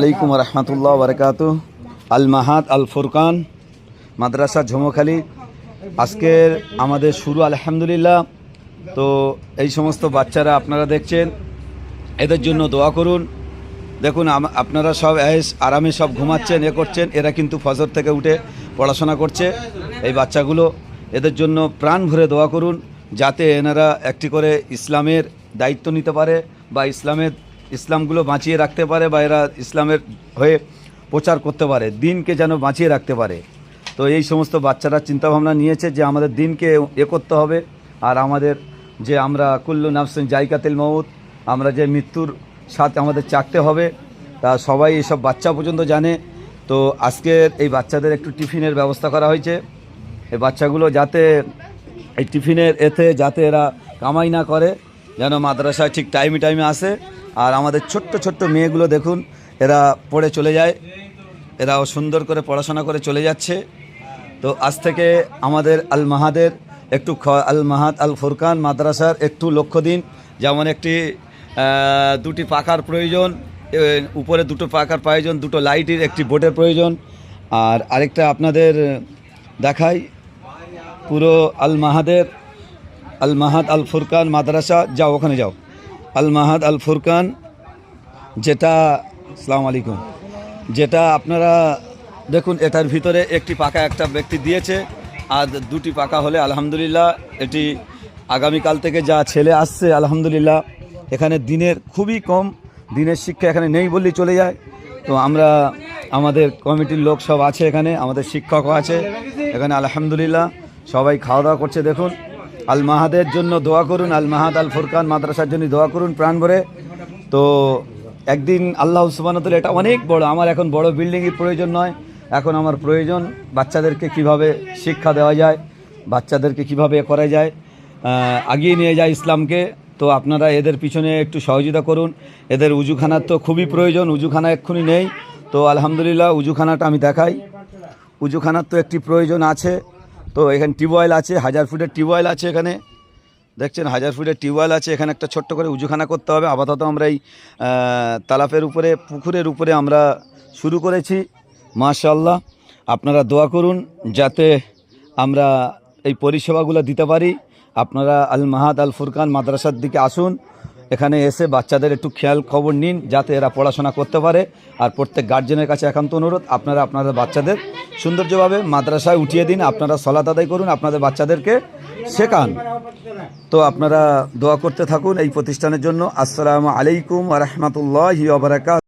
আলাইকুম রহমতুল্লাহ বরকাত আল মাহাত আল ফুরকান মাদ্রাসা ঝমোখালি। আজকের আমাদের শুরু, আলহামদুলিল্লাহ। তো এই সমস্ত বাচ্চারা আপনারা দেখছেন, এদের জন্য দোয়া করুন। দেখুন আপনারা সব এস আরামে সব ঘুমাচ্ছেন, এ করছেন, এরা কিন্তু ফজর থেকে উঠে পড়াশোনা করছে। এই বাচ্চাগুলো, এদের জন্য প্রাণ ভরে দোয়া করুন, যাতে এনারা একটি করে ইসলামের দায়িত্ব নিতে পারে বা ইসলামের ইসলামগুলো বাঁচিয়ে রাখতে পারে বা এরা ইসলামের হয়ে প্রচার করতে পারে, দিনকে যেন বাঁচিয়ে রাখতে পারে। তো এই সমস্ত বাচ্চারা চিন্তাভাবনা নিয়েছে যে আমাদের দিনকে এ করতে হবে। আর আমাদের যে আমরা কুল্লু নাফসেন জায়কাতিল মৌত আমরা যে মৃত্যুর সাথে আমাদের চাকতে হবে, তা সবাই এসব বাচ্চা পর্যন্ত জানে। তো আজকের এই বাচ্চাদের একটু টিফিনের ব্যবস্থা করা হয়েছে। এই বাচ্চাগুলো যাতে, এই টিফিনের এতে যাতে এরা কামাই না করে, যেন মাদ্রাসায় ঠিক টাইমে টাইমে আসে। আর আমাদের ছোট্ট ছোট্ট মেয়েগুলো দেখুন, এরা পড়ে চলে যায়, এরাও সুন্দর করে পড়াশোনা করে চলে যাচ্ছে। তো আজ থেকে আমাদের আল মাহাদের একটু আল মাহাদ আল ফুরকান মাদ্রাসার একটু লক্ষ্য দিন। যেমন একটি দুটি পাকার প্রয়োজন উপরে দুটো পাকার প্রয়োজন, দুটো লাইটের একটি বোর্ডের প্রয়োজন। আর আরেকটা আপনাদের দেখাই, পুরো আল মাহাদের, আল মাহাদ আল ফুরকান মাদ্রাসা, যাও ওখানে যাও। আল মাহাদ আল ফুরকান যেটা সালাম আলাইকুম, যেটা আপনারা দেখুন, এটার ভিতরে একটি পাকা একটা ব্যক্তি দিয়েছে, আর দুটি পাকা হলে আলহামদুলিল্লাহ, এটি আগামীকাল থেকে যা ছেলে আসছে, আলহামদুলিল্লাহ, এখানে দিনের খুবই কম, দিনের শিক্ষা এখানে নেই বললেই চলে যায়। তো আমরা, আমাদের কমিটির লোক সব আছে এখানে, আমাদের শিক্ষকও আছে, এখানে আলহামদুলিল্লাহ, সবাই খাওয়া দাওয়া করছে, দেখুন। আল মাহাদের জন্য দোয়া করুন আল মাহাদ আল ফুরকান মাদ্রাসার জন্য দোয়া করুন প্রাণ ভরে তো একদিন আল্লাহ সুবানতুল এটা অনেক বড়, আমার এখন বড় বিল্ডিংয়ের প্রয়োজন নয়, এখন আমার প্রয়োজন বাচ্চাদেরকে কীভাবে শিক্ষা দেওয়া যায়, বাচ্চাদেরকে কীভাবে করা যায় আগিয়ে নিয়ে যায় ইসলামকে। তো আপনারা এদের পিছনে একটু সহযোগিতা করুন, এদের উজুখানার তো খুবই প্রয়োজন, উজুখানা এক্ষুনি নেই। তো আলহামদুলিল্লাহ, উজুখানাটা আমি দেখাই। উজুখানার তো একটি প্রয়োজন আছে তো এখানে টিউবওয়েল আছে হাজার ফুটের টিউবওয়েল আছে এখানে। দেখছেন হাজার ফুটের টিউবওয়েল আছে এখানে একটা ছোট্ট করে উজুখানা করতে হবে। আপাতত আমরা এই আহ, তালাপের উপরে পুকুরের উপরে আমরা শুরু করেছি মাশাল্লাহ আপনারা দোয়া করুন যাতে আমরা এই পরিষেবাগুলো দিতে পারি। আপনারা আল মাহাদ আল ফুরকান মাদ্রাসার দিকে আসুন এখানে এসে বাচ্চাদের একটু খেয়াল খবর নিন যাতে এরা পড়াশোনা করতে পারে। আর প্রত্যেক গার্জেনের কাছে একান্ত অনুরোধ আপনারা আপনাদের বাচ্চাদের সৌন্দর্যভাবে মাদ্রাসায় উঠিয়ে দিন, আপনারা সলাত আদায় করুন, আপনাদের বাচ্চাদেরকে শেখান। তো আপনারা দোয়া করতে থাকুন এই প্রতিষ্ঠানের জন্য। আসসালামু আলাইকুম রহমতুল্লাহ বারাকাত।